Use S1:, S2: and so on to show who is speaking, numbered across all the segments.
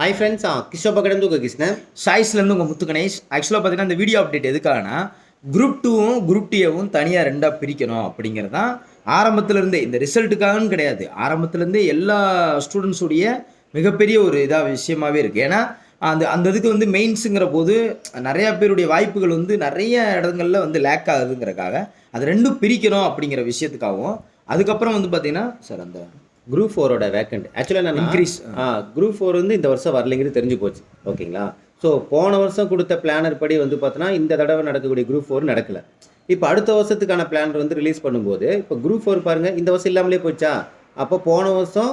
S1: Hi friends ஆ கடந்து உங்கள் கிருஷ்ணன்.
S2: சாய்ஸ்லேருந்து உங்கள் முத்து கணேஷ் ஆக்சுவலாக பார்த்தீங்கன்னா இந்த வீடியோ அப்டேட் எதுக்காகனா குரூப் டூவும் குரூப் டிஏவும் தனியாக ரெண்டாக பிரிக்கணும் அப்படிங்கிறது தான் ஆரம்பத்துலேருந்தே. இந்த ரிசல்ட்டுக்காகன்னு கிடையாது. ஆரம்பத்துலேருந்தே எல்லா ஸ்டூடெண்ட்ஸுடைய மிகப்பெரிய ஒரு இதாக விஷயமாவே இருக்குது ஏன்னா அந்த அந்த இதுக்கு வந்து மெயின்ஸுங்கிற போது நிறையா பேருடைய வாய்ப்புகள் வந்து நிறைய இடங்களில் வந்து லேக் ஆகுதுங்கிறக்காக அது ரெண்டும் பிரிக்கணும் அப்படிங்கிற விஷயத்துக்காகவும் அதுக்கப்புறம் வந்து பார்த்திங்கன்னா சார் அந்த
S1: குரூப் ஃபோரோட வேக்கண்ட் ஆக்சுவலாக என்ன
S2: Increase.
S1: ஆ குரூப் ஃபோர் வந்து இந்த வருஷம் வரலைங்கிறது தெரிஞ்சு போச்சு. ஓகேங்களா? ஸோ போன வருஷம் கொடுத்த பிளானர் படி வந்து பார்த்தோன்னா இந்த தடவை நடக்கக்கூடிய குரூப் ஃபோர் நடக்கல. இப்போ அடுத்த வருஷத்துக்கான பிளானர் வந்து ரிலீஸ் பண்ணும்போது இப்போ குரூப் ஃபோர் பாருங்கள் இந்த வருஷம் இல்லாமலே போச்சா? அப்போ போன வருஷம்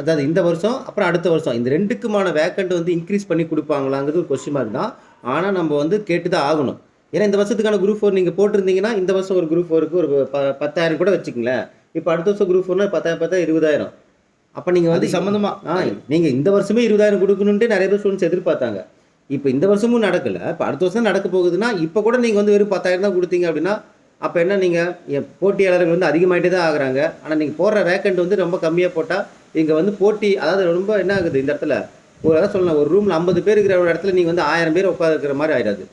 S1: அதாவது இந்த வருஷம் அப்புறம் அடுத்த வருஷம் இந்த ரெண்டுக்குமான வேக்கண்ட் வந்து இன்க்ரீஸ் பண்ணி கொடுப்பாங்களாங்கிறது ஒரு கொஸ்டின் மார்க் தான். ஆனால் நம்ம வந்து கேட்டு தான் ஆகணும். ஏன்னா இந்த வருஷத்துக்கான குரூப் ஃபோர் நீங்கள் போட்டிருந்தீங்கன்னா இந்த வருஷம் ஒரு குரூப் ஃபோருக்கு ஒரு ப பத்தாயிரம் கூட வச்சுக்கங்களேன். இப்போ அடுத்த வருஷம் குரூப் ஃபோர்னா பத்தாயிரம் பத்தாயிரம் இருபதாயிரம். அப்போ நீங்கள் வந்து
S2: அது சம்மந்தமா
S1: ஆ நீங்கள் இந்த வருஷமே இருபதாயிரம் கொடுக்கணுன்ட்டு நிறைய பேர் ஸ்டூடெண்ட்ஸ் எதிர்பார்த்தாங்க. இப்போ இந்த வருஷமும் நடக்கல. இப்போ அடுத்த வருஷம் நடக்க போகுதுன்னா இப்போ கூட நீங்கள் வந்து வெறும் பத்தாயிரம் தான் கொடுத்தீங்க அப்படின்னா அப்போ என்ன நீங்கள் போட்டியாளர்கள் வந்து அதிகமாகிட்டே தான் ஆகுறாங்க. ஆனால் நீங்கள் போடுற வேக்கண்ட் வந்து ரொம்ப கம்மியாக போட்டால் இங்கே வந்து போட்டி அதாவது ரொம்ப என்ன ஆகுது இந்த இடத்துல? ஒரு அதான் சொல்லலாம் ஒரு ரூமில் ஐம்பது பேர் இருக்கிற ஒரு இடத்துல நீங்கள் வந்து ஆயிரம் பேர் உட்காந்துருக்கிற மாதிரி ஆயிடாது.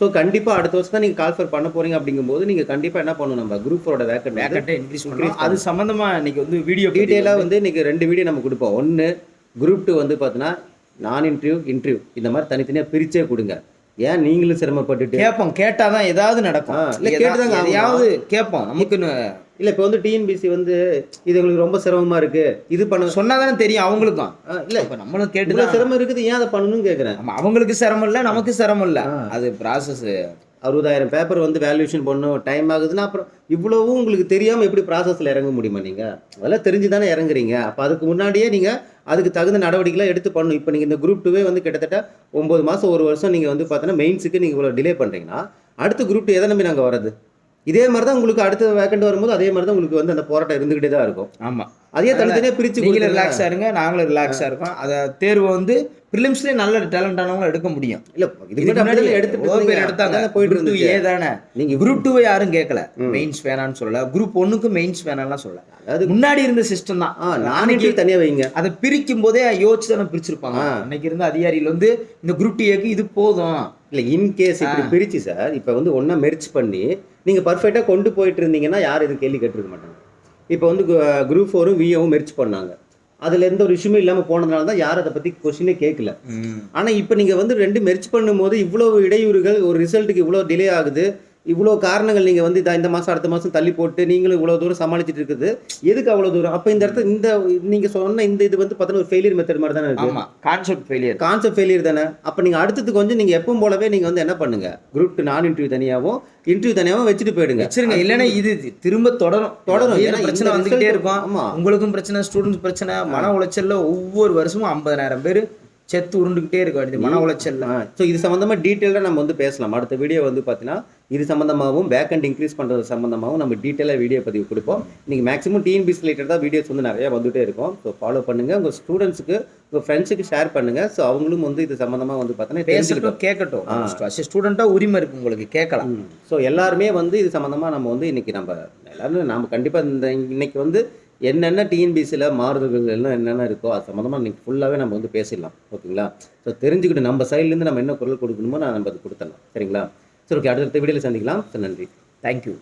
S1: ஸோ கண்டிப்பாக அடுத்த வருஷம் தான் நீங்கள் கால்ஃபர் பண்ண போகிறீங்க அப்படிங்கும்போது நீங்கள் கண்டிப்பாக என்ன பண்ணணும்? நம்ம குரூப்போட வேக்கண்ட்
S2: வேக்கண்ட்டை இன்க்ரீஸ் அது சம்மந்தமாக இன்னைக்கு வந்து வீடியோ
S1: டீட்டெயிலாக வந்து இன்னைக்கு ரெண்டு வீடியோ நம்ம கொடுப்போம். ஒன்று குரூப் டூ வந்து பார்த்தீங்கன்னா நான் இன்டர்வியூ இன்டர்வியூ இந்த மாதிரி தனித்தனியாக பிரிச்சே கொடுங்க. ஏன் நீங்களும் சிரமப்பட்டுட்டு?
S2: கேட்போம் கேட்டாதான் ஏதாவது நடக்கும்.
S1: இல்ல, கேட்டுதாங்க.
S2: எதையாவது கேட்போம் நமக்குன்னு
S1: இல்லை இப்போ வந்து டிஎன்பிசி வந்து இது உங்களுக்கு ரொம்ப சிரமமாக இருக்கு. இது பண்ண
S2: சொன்னாதானே தெரியும் அவங்களுக்கும்.
S1: இல்ல.
S2: இப்ப நம்மளும் கேட்டுதான்
S1: சிரமம் இருக்குது ஏன் அதை பண்ணணும்னு கேட்குறேன்
S2: அவங்களுக்கு சிரமம் இல்ல நமக்கு சிரமம் இல்ல. அது ப்ராசஸ்
S1: அறுபதாயிரம் பேப்பர் வந்து வேல்யூஷன் பண்ணணும் டைம் ஆகுதுன்னா அப்புறம் இவ்வளவும் உங்களுக்கு தெரியாமல் எப்படி ப்ராசஸில் இறங்க முடியுமா நீங்கள் அதெல்லாம் தெரிஞ்சு தானே இறங்குறீங்க. அப்போ அதுக்கு முன்னாடியே நீங்கள் அதுக்கு தகுந்த நடவடிக்கைலாம் எடுத்து பண்ணணும். இப்போ நீங்கள் இந்த குரூப் டூவே வந்து கிட்டத்தட்ட ஒம்பது மாதம் ஒரு வருஷம் நீங்கள் வந்து பார்த்தோன்னா மெயின்ஸுக்கு நீங்கள் இவ்வளோ டிலே பண்ணுறீங்கன்னா அடுத்த குரூப் டூ எதை நம்பி நாங்கள் வர்றது? இதே மாதிரி தான் உங்களுக்கு அடுத்த வேக்கண்ட் வரும்போது அதே மாதிரி தான் உங்களுக்கு வந்து அந்த போராட்டம் இருந்துகிட்டே தான் இருக்கும்.
S2: ஆமா.
S1: அதையே தனித்தனியாக பிரித்து
S2: நீங்களும் ரிலாக்ஸா இருங்க நாங்களும் ரிலாக்ஸா இருக்கோம். அத தேர்வை வந்து ப்ரிலிம்ஸ்லயே நல்ல டேலண்டானவங்களும் எடுக்க முடியும்.
S1: இல்லை
S2: இதுக்கு முன்னாடி
S1: எடுத்துட்டு
S2: எடுத்தாங்க?
S1: போயிட்டு இருந்துச்சு.
S2: ஏ தானே?
S1: நீங்கள்
S2: குரூப் டூவை யாரும் கேட்கல. மெயின்ஸ் வேணாம்னு சொல்லல. குரூப் ஒன்னுக்கு மெயின்ஸ் வேணாம்லாம் சொல்லல.
S1: அதாவது
S2: முன்னாடி இருந்த சிஸ்டம் தான்.
S1: ஆ நான் தனியாக வைங்க.
S2: அதை பிரிக்கும் போதே யோசிச்சு தானே பிரிச்சிருப்பாங்க. அன்னைக்கு இருந்த அதிகாரிகள் வந்து இந்த குரூப் டிஏக்கு இது போதும்.
S1: இல்லை இன்கேஸ் இப்படி பிரிச்சு சார் இப்போ வந்து ஒன்றா மெர்ச் பண்ணி நீங்கள் பர்ஃபெக்டாக கொண்டு போயிட்டு இருந்தீங்கன்னா யாரும் இது கேள்வி கேட்டிருக்க மாட்டாங்க. இப்போ வந்து குரூப் ஃபோரும் விஏவும் மெர்ச் பண்ணாங்க. அதில் எந்த ஒரு இஷ்யூமே இல்லாமல் போனதுனால தான் யாரும் அதை பற்றி கொஸ்டினே கேட்கல. ஆனால் இப்போ நீங்கள் வந்து ரெண்டு மெர்ச் பண்ணும்போது இவ்வளோ இடையூறுகள் ஒரு ரிசல்ட்டுக்கு இவ்வளோ டிலே ஆகுது. இவ்வளோ காரணங்கள் நீங்கள் வந்து இதா இந்த மாதம் அடுத்த மாதம் தள்ளி போட்டு நீங்களும் இவ்வளோ தூரம் சமாளிச்சிட்டு இருக்குது. எதுக்கு அவ்வளோ தூரம்? அப்போ இந்த இடத்துல இந்த நீங்கள் சொன்ன இந்த இது வந்து பார்த்தீங்கன்னா ஒரு ஃபெயிலியர் மெத்தட் மாதிரி தானே இருக்குது
S2: ஆமா கான்செப்ட் ஃபெயிலியர்
S1: கான்செப்ட் ஃபெயிலியர் தானே. அப்போ நீங்கள் அடுத்தது கொஞ்சம் நீங்கள் எப்பவும் போலவே நீங்கள் வந்து என்ன பண்ணுங்க? குரூப் நான் இன்டர்வியூ தனியாகவும் இன்டர்வியூ தனியாகவும் வச்சுட்டு போயிடுங்க.
S2: வச்சிருங்க. இல்லைன்னா இது திரும்ப தொடரும்.
S1: தொடரும். ஏன்னா
S2: பிரச்சனை வந்துகிட்டே இருக்கும்.
S1: ஆமா.
S2: உங்களுக்கும் பிரச்சனை ஸ்டூடெண்ட்ஸ் பிரச்சனை மன உளைச்சல்ல ஒவ்வொரு வருஷமும் ஐம்பதாயிரம் பேர் செத்து உருண்டுகிட்டே இருக்க வேண்டியது மன உளைச்சல்ல.
S1: ஸோ இது சம்மந்தமாக டீட்டெயிலாக நம்ம வந்து பேசலாம். அடுத்த வீடியோ வந்து பார்த்தீங்கன்னா இது சம்மந்தமாகவும் வேக்கண்ட் இன்க்ரீஸ் பண்ணுறது சம்மந்தமாகவும் நம்ம டீட்டெயிலாக வீடியோ பதிவு கொடுப்போம். நீங்கள் மேக்ஸிமம் ரிலேட்டட் தான் வீடியோஸ் வந்து நிறைய வந்துட்டே இருக்கும். ஸோ ஃபாலோ பண்ணுங்கள் உங்கள் ஸ்டூடெண்ட்ஸுக்கு உங்கள் ஃப்ரெண்ட்ஸுக்கு ஷேர் பண்ணுங்கள் ஸோ அவங்களும் வந்து இது சம்மந்தமாக வந்து பார்த்தீங்கன்னா
S2: பேசட்டும் கேட்கட்டும். ஸ்டூடெண்டா உரிமை இருக்கு உங்களுக்கு. கேட்கலாம்.
S1: ஸோ எல்லாருமே வந்து இது சம்மந்தமாக நம்ம வந்து இன்னைக்கு நம்ம எல்லாரும் நம்ம கண்டிப்பாக இந்த இன்னைக்கு வந்து என்னென்ன டிஎன்பிசியில் மாறுதல்கள் எல்லாம் என்னென்ன இருக்கோ அது சம்மந்தமாக இன்றைக்கி ஃபுல்லாகவே நம்ம வந்து பேசிடலாம். ஓகேங்களா? ஸோ தெரிஞ்சுக்கிட்டு நம்ம சைட்லேருந்து நம்ம என்ன குரல் கொடுக்கணுமோ நான் நம்ம அது கொடுத்துடலாம். சரிங்களா? சரி ஓகே அடுத்த வீடியோவில் சந்திக்கலாம். ஸோ நன்றி.
S2: தேங்க்யூ